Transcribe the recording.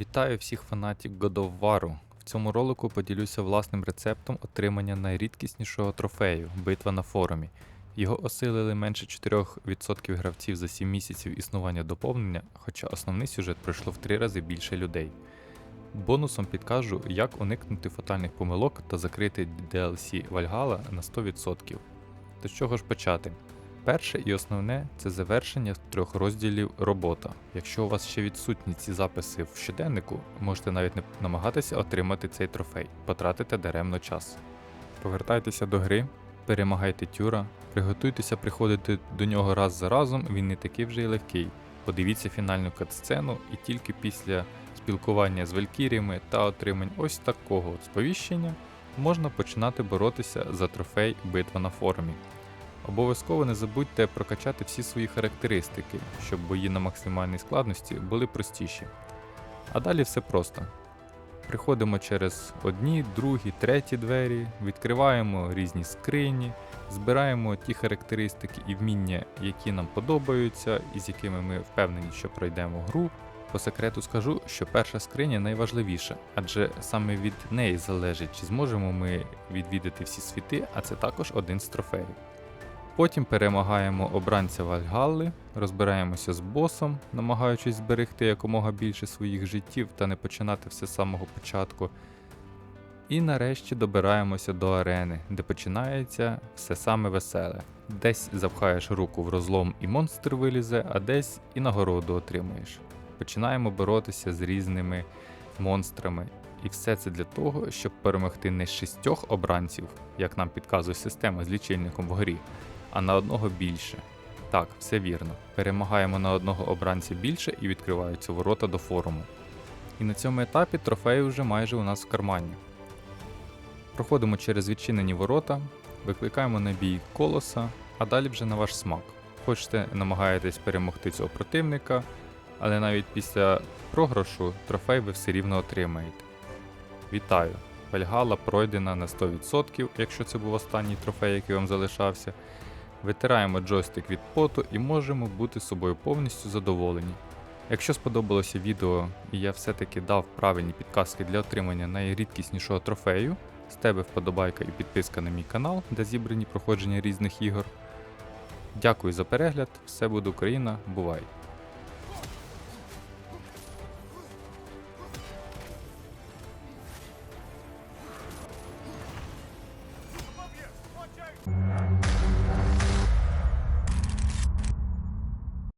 Вітаю всіх фанатів God of War. В цьому ролику поділюся власним рецептом отримання найрідкіснішого трофею битва на форумі. Його осилили менше 4% гравців за 7 місяців існування доповнення, хоча основний сюжет пройшло в 3 рази більше людей. Бонусом підкажу, як уникнути фатальних помилок та закрити DLC Valhalla на 100%. То з чого ж почати? Перше і основне це завершення трьох розділів робота. Якщо у вас ще відсутні ці записи в щоденнику, можете навіть не намагатися отримати цей трофей, потратите даремно час. Повертайтеся до гри, перемагайте тюра, приготуйтеся приходити до нього раз за разом, він не такий вже й легкий. Подивіться фінальну катсцену і тільки після спілкування з Валькіріями та отримань ось такого сповіщення можна починати боротися за трофей битва на форумі. Обов'язково не забудьте прокачати всі свої характеристики, щоб бої на максимальній складності були простіші. А далі все просто. Приходимо через одні, другі, треті двері, відкриваємо різні скрині, збираємо ті характеристики і вміння, які нам подобаються, і з якими ми впевнені, що пройдемо гру. По секрету скажу, що перша скриня найважливіша, адже саме від неї залежить, чи зможемо ми відвідати всі світи, а це також один з трофеїв. Потім перемагаємо обранця Вальгалли, розбираємося з босом, намагаючись зберегти якомога більше своїх життів та не починати все з самого початку. І нарешті добираємося до арени, де починається все саме веселе. Десь запхаєш руку в розлом і монстр вилізе, а десь і нагороду отримуєш. Починаємо боротися з різними монстрами. І все це для того, щоб перемогти не шістьох обранців, як нам підказує система з лічильником в грі, а на одного більше. Так, все вірно. Перемагаємо на одного обранця більше і відкриваються ворота до форуму. І на цьому етапі трофей вже майже у нас в кармані. Проходимо через відчинені ворота, викликаємо на бій колоса, а далі вже на ваш смак. Хочете намагаєтесь перемогти цього противника, але навіть після програшу трофей ви все рівно отримаєте. Вітаю! Вальгала пройдена на 100%, якщо це був останній трофей, який вам залишався. Витираємо джойстик від поту і можемо бути собою повністю задоволені. Якщо сподобалося відео і я все-таки дав правильні підказки для отримання найрідкіснішого трофею, з тебе вподобайка і підписка на мій канал, де зібрані проходження різних ігор. Дякую за перегляд, все буде Україна, бувай!